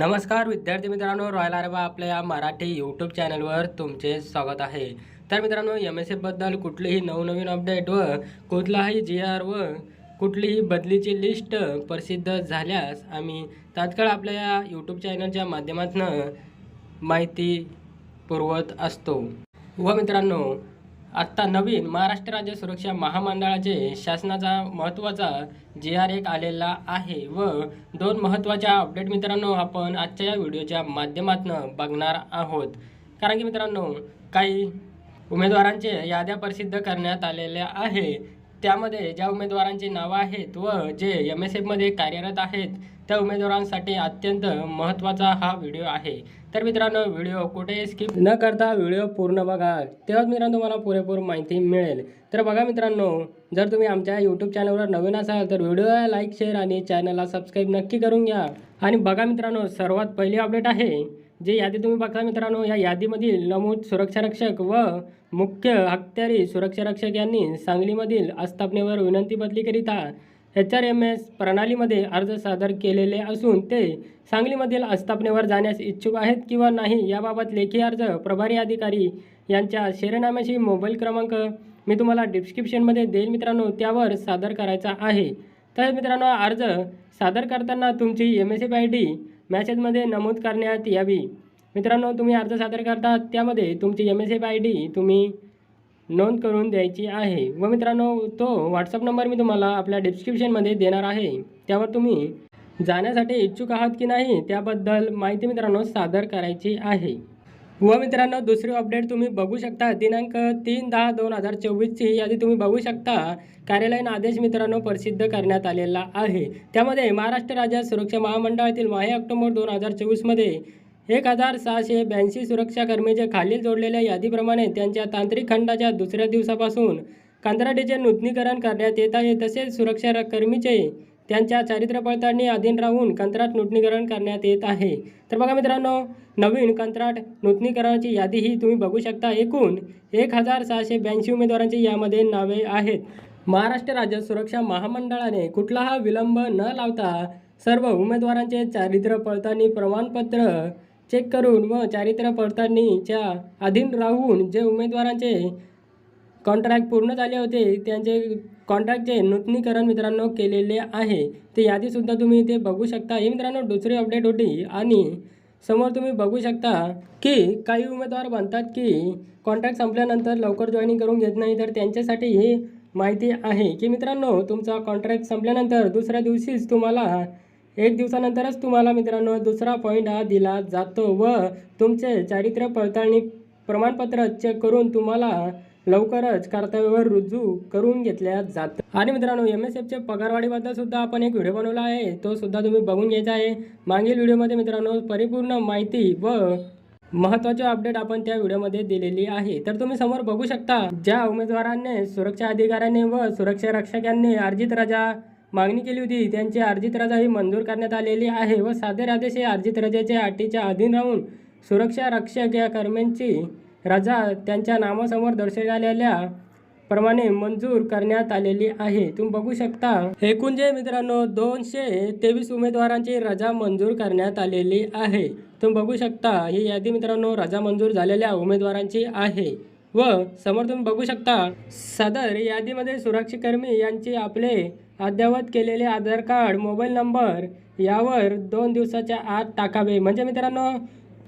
नमस्कार विद्यार्थी मित्रांनो रॉयल आरबा आपल्या या मराठी यूट्यूब चॅनलवर तुमचे स्वागत आहे. तर मित्रांनो एम एस एफबद्दल कुठलीही नवनवीन अपडेट व कुठलाही जी आर व कुठलीही बदलीची लिस्ट प्रसिद्ध झाल्यास आम्ही तात्काळ आपल्या या यूट्यूब चॅनलच्या माध्यमातून माहिती पुरवत असतो. व मित्रांनो आत्ता नवीन महाराष्ट्र राज्य सुरक्षा महामंडळाचे शासनाचा महत्त्वाचा जी आर एक आलेला आहे व दोन महत्त्वाच्या अपडेट मित्रांनो आपण आजच्या या व्हिडिओच्या माध्यमातून बघणार आहोत. कारण की मित्रांनो काही उमेदवारांचे याद्या प्रसिद्ध करण्यात आलेल्या आहे. त्यामध्ये ज्या उमेदवारांची नावं आहेत व जे एम एस एफमध्ये कार्यरत आहेत त्या उमेदवारांसाठी अत्यंत महत्त्वाचा हा व्हिडिओ आहे. तर मित्रांनो व्हिडिओ कुठेही स्किप न करता व्हिडिओ पूर्ण बघा. तेव्हाच मित्रांनो तुम्हाला पुरेपूर माहिती मिळेल. तर बघा मित्रांनो जर तुम्ही आमच्या यूट्यूब चॅनलवर नवीन असाल तर व्हिडिओला लाईक शेअर आणि चॅनलला सबस्क्राईब नक्की करून घ्या. आणि बघा मित्रांनो सर्वात पहिली अपडेट आहे जे यादी तुम्ही बघता मित्रांनो या यादीमधील नमूद सुरक्षारक्षक व मुख्य हत्यारी सुरक्षारक्षक यांनी सांगलीमधील आस्थापनेवर विनंती बदलीकरिता एच आर एम एस प्रणालीमध्ये अर्ज सादर केलेले असून ते सांगलीमधील आस्थापनेवर जाण्यास इच्छुक आहेत किंवा नाही याबाबत लेखी अर्ज प्रभारी अधिकारी यांच्या शेरेनाम्याशी मोबाईल क्रमांक मी तुम्हाला डिस्क्रिप्शनमध्ये देईल मित्रांनो त्यावर सादर करायचा आहे. तर मित्रांनो अर्ज सादर करताना तुमची M S F I D मॅसेजमध्ये नमूद करण्यात यावी. मित्रांनो तुम्ही अर्ज सादर करता त्यामध्ये तुमची M S F I D तुम्ही नोंद करून द्यायची आहे. व मित्रांनो तो व्हॉट्सअप नंबर मी तुम्हाला आपल्या डिस्क्रिप्शनमध्ये देणार आहे. त्यावर तुम्ही जाण्यासाठी इच्छुक आहात की नाही त्याबद्दल माहिती मित्रांनो सादर करायची आहे. व मित्रांनो दुसरी अपडेट तुम्ही बघू शकता. दिनांक तीन दहा दोन हजार चोवीसची यादी तुम्ही बघू शकता. कार्यालयीन आदेश मित्रांनो प्रसिद्ध करण्यात आलेला आहे. त्यामध्ये महाराष्ट्र राज्य सुरक्षा महामंडळातील माहे ऑक्टोबर दोन हजार चोवीसमध्ये एक हजार सहाशे ब्याऐंशी सुरक्षा कर्मीचे खालील जोडलेल्या यादीप्रमाणे त्यांच्या तांत्रिक खंडाच्या दुसऱ्या दिवसापासून कंत्राटीचे नूतनीकरण करण्यात येत आहे. तसेच सुरक्षा कर्मीचे त्यांच्या चारित्र्य पडताळणी अधीन राहून कंत्राट नूतनीकरण करण्यात येत आहे. तर बघा मित्रांनो नवीन कंत्राट नूतनीकरणाची यादी ही तुम्ही बघू शकता. एकूण एक हजार सहाशे ब्याऐंशी उमेदवारांची यामध्ये नावे आहेत. महाराष्ट्र राज्य सुरक्षा महामंडळाने कुठलाही विलंब न लावता सर्व उमेदवारांचे चारित्र्य पडताळणी प्रमाणपत्र चेक करून व चारित्र्य पडताळणीच्या अधीन राहून जे उमेदवारांचे कॉन्ट्रॅक्ट पूर्ण झाले होते त्यांचे कॉन्ट्रॅक्टचे नूतनीकरण मित्रांनो केलेले आहे. ते यादीसुद्धा तुम्ही इथे बघू शकता. हे मित्रांनो दुसरी अपडेट होती आणि समोर तुम्ही बघू शकता की काही उमेदवार म्हणतात की कॉन्ट्रॅक्ट संपल्यानंतर लवकर जॉईनिंग करून घेत नाही तर त्यांच्यासाठी ही माहिती आहे की मित्रांनो तुमचा कॉन्ट्रॅक्ट संपल्यानंतर दुसऱ्या दिवशीच तुम्हाला एक दिवसानंतरच तुम्हाला मित्रांनो दुसरा पॉईंट हा दिला जातो व तुमचे चारित्र्य पडताळणी प्रमाणपत्र चेक करून तुम्हाला लवकरच कर्तव्यावर रुजू करून घेतल्या जातं आणि मित्रांनो एम एस एफच्या पगारवाढीबद्दल सुद्धा आपण एक व्हिडिओ बनवला आहे. तो सुद्धा तुम्ही बघून घ्यायचा आहे. मागील व्हिडिओमध्ये मित्रांनो परिपूर्ण माहिती व महत्त्वाचे अपडेट आपण त्या व्हिडिओमध्ये दिलेली आहे. तर तुम्ही समोर बघू शकता ज्या उमेदवारांनी सुरक्षा अधिकाऱ्यांनी व सुरक्षा रक्षकांनी अर्जित रजा मागणी केली होती. त्यांची अर्जित रजा ही मंजूर करण्यात आलेली आहे व सादर आदेश हे अर्जित रजेच्या अटीच्या अधीन राहून सुरक्षा रक्षक या कर्म्यांची रजा त्यांच्या नावासमोर दर्शवलेल्या प्रमाणे मंजूर करण्यात आलेली आहे. तुम्ही बघू शकता. एकूण जे मित्रांनो दोनशे तेवीस उमेदवारांची रजा मंजूर करण्यात आलेली आहे. तुम्ही बघू शकता ही यादी मित्रांनो रजा मंजूर झालेल्या उमेदवारांची आहे. व समोर तुम्ही बघू शकता सदर यादीमध्ये सुरक्षाकर्मी यांचे आपले अद्ययावत केलेले आधार कार्ड मोबाईल नंबर यावर दोन दिवसाच्या आत टाकावे. म्हणजे मित्रांनो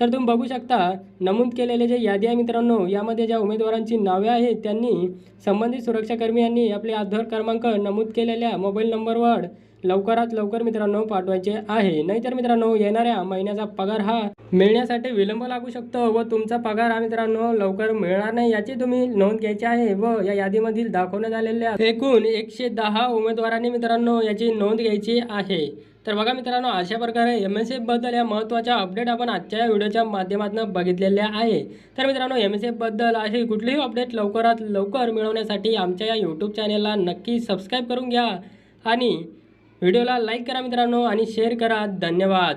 तर तुम्ही बघू शकता नमूद केलेले जे यादी आहे मित्रांनो यामध्ये ज्या उमेदवारांची नावे आहेत त्यांनी संबंधित सुरक्षाकर्मी यांनी आपले आधार क्रमांक नमूद केलेल्या मोबाईल नंबरवर लवकरात लवकर मित्रांनो पाठवायचे आहे. नाहीतर मित्रांनो येणाऱ्या महिन्याचा पगार हा मिळण्यासाठी विलंब लागू शकतो व तुमचा पगार हा मित्रांनो लवकर मिळणार नाही याची तुम्ही नोंद घ्यायची आहे व या यादीमधील दाखवण्यात आलेल्या एकूण एकशे दहा उमेदवारांनी मित्रांनो याची नोंद घ्यायची आहे. तर बघा मित्रांनो अशा प्रकारे एम एस एफबद्दल या महत्त्वाच्या अपडेट आपण आजच्या या व्हिडिओच्या माध्यमातून बघितलेल्या आहे. तर मित्रांनो एम एस एफबद्दल अशी कुठलीही अपडेट लवकरात लवकर मिळवण्यासाठी आमच्या या यूट्यूब चॅनेलला नक्की सबस्क्राईब करून घ्या. आणि व्हिडिओला लाईक करा मित्रांनो आणि शेअर करा. धन्यवाद.